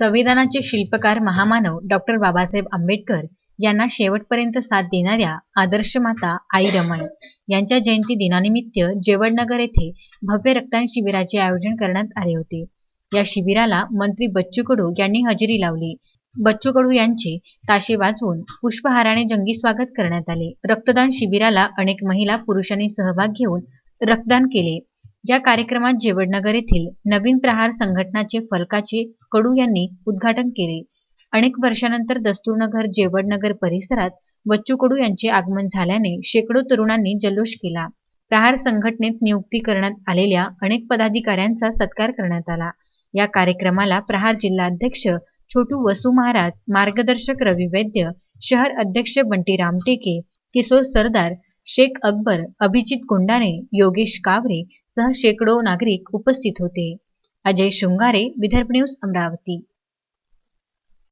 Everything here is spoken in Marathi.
संविधानाचे शिल्पकार महामानव डॉक्टर बाबासाहेब आंबेडकर यांना शेवटपर्यंत साथ देणाऱ्या आदर्श माता आई रमण यांच्या जयंती दिनानिमित्त जेवडनगर येथे भव्य रक्तदान शिबिराचे आयोजन करण्यात आले होते. या शिबिराला मंत्री बच्चू कडू यांनी हजेरी लावली. बच्चू कडू यांचे ताशे वाजवून पुष्पहाराने जंगी स्वागत करण्यात आले. रक्तदान शिबिराला अनेक महिला पुरुषांनी सहभाग घेऊन रक्तदान केले. या कार्यक्रमात जेवडनगर येथील नवीन प्रहार संघटनाचे फलकाचे कडू यांनी उद्घाटन केले. अनेक वर्षानंतर दस्तूरनगर जेवडनगर परिसरात बच्चू कडू यांचे आगमन झाल्याने शेकडो तरुणांनी जल्लोष केला. प्रहार संघटनेत नियुक्ती करण्यात आलेल्या अनेक पदाधिकाऱ्यांचा सत्कार करण्यात आला. या कार्यक्रमाला प्रहार जिल्हाध्यक्ष छोटू वसू महाराज मार्गदर्शक रवी वैद्य शहर अध्यक्ष बंटी रामटेके किशोर सरदार शेख अकबर अभिजित कोंडाने योगेश कावरे सह शेकडो नागरिक उपस्थित होते. अजय शृंगारे विदर्भ न्यूज अमरावती.